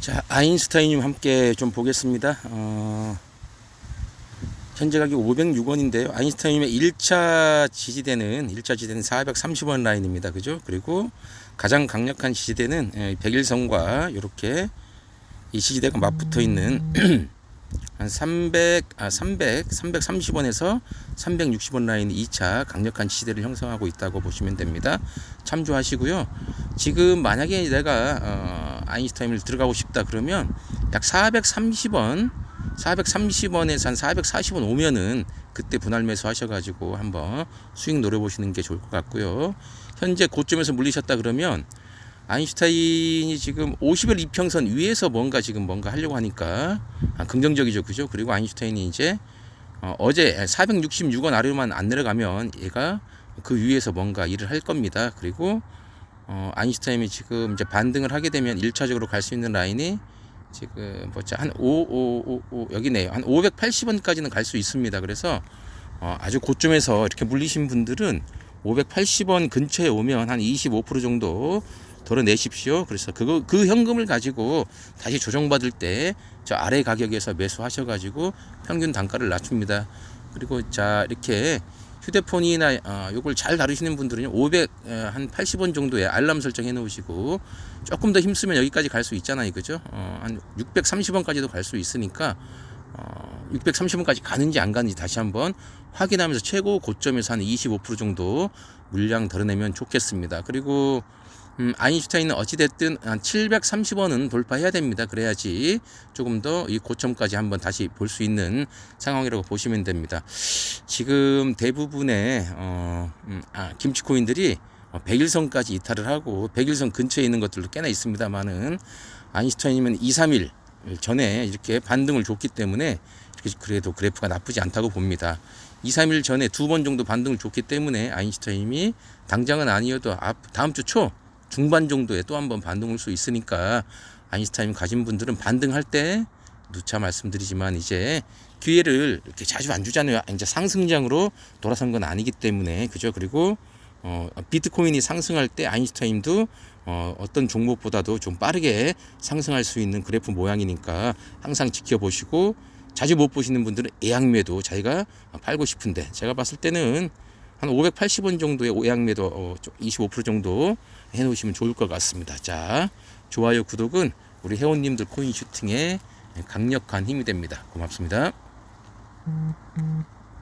자, 아인슈타인님 함께 좀 보겠습니다. 어, 현재 가격 506원인데요. 아인슈타인님의 1차 지지대는 1차 지지대는 430원 라인입니다. 그죠? 그리고 가장 강력한 지지대는 예, 백일선과 이렇게 이 지지대가 맞붙어 있는 한 300, 아, 300, 330원에서 360원 라인이 2차 강력한 지지대를 형성하고 있다고 보시면 됩니다. 참조하시고요. 지금 만약에 내가 어, 아인슈타인을 들어가고 싶다 그러면 약 430원, 430원에서 한 440원 오면은 그때 분할 매수 하셔가지고 한번 수익 노려보시는 게 좋을 것 같고요. 현재 고점에서 물리셨다 그러면 아인슈타인이 지금 50일 이평선 위에서 뭔가 지금 뭔가 하려고 하니까 아, 긍정적이죠, 그죠? 그리고 아인슈타인이 이제 어, 어제 466원 아래로만 안 내려가면 얘가 그 위에서 뭔가 일을 할 겁니다. 그리고 어, 아인슈타인이 지금 이제 반등을 하게 되면 1차적으로 갈 수 있는 라인이 지금 뭐자 한 5, 5, 5, 5 여기네요. 한 580원까지는 갈 수 있습니다. 그래서 어, 아주 고점에서 이렇게 물리신 분들은 580원 근처에 오면 한 25% 정도 덜어내십시오. 그래서 그거 그 현금을 가지고 다시 조정받을 때 저 아래 가격에서 매수하셔가지고 평균 단가를 낮춥니다. 그리고 자 이렇게 휴대폰이나 어, 요걸 잘 다루시는 분들은 500 한 80원 정도의 알람 설정해 놓으시고 조금 더 힘쓰면 여기까지 갈 수 있잖아요, 그죠? 어, 한 630원까지도 갈 수 있으니까 어, 630원까지 가는지 안 가는지 다시 한번 확인하면서 최고 고점에서 한 25% 정도 물량 덜어내면 좋겠습니다. 그리고 음, 아인슈타인은 어찌됐든 한 730원은 돌파해야 됩니다. 그래야지 조금 더 이 고점까지 한번 다시 볼 수 있는 상황이라고 보시면 됩니다. 지금 대부분의 어, 음, 아, 김치 코인들이 어, 100일선까지 이탈을 하고 100일선 근처에 있는 것들도 꽤나 있습니다만은 아인슈타인이면 2, 3일 전에 이렇게 반등을 줬기 때문에 그래도 그래프가 나쁘지 않다고 봅니다. 2, 3일 전에 두 번 정도 반등을 줬기 때문에 아인슈타인이 당장은 아니어도 앞, 다음 주 초 중반 정도에 또 한 번 반등을 올수 있으니까 아인슈타인 가진 분들은 반등할 때 누차 말씀드리지만 이제 기회를 이렇게 자주 안 주잖아요. 이제 상승장으로 돌아선 건 아니기 때문에 그죠. 그리고 어, 비트코인이 상승할 때 아인슈타인도 어, 어떤 종목보다도 좀 빠르게 상승할 수 있는 그래프 모양이니까 항상 지켜보시고 자주 못 보시는 분들은 예약매도 자기가 팔고 싶은데 제가 봤을 때는 한 580원 정도의 오양매도 어, 25% 정도 해놓으시면 좋을 것 같습니다. 자, 좋아요, 구독은 우리 회원님들 코인 슈팅에 강력한 힘이 됩니다. 고맙습니다.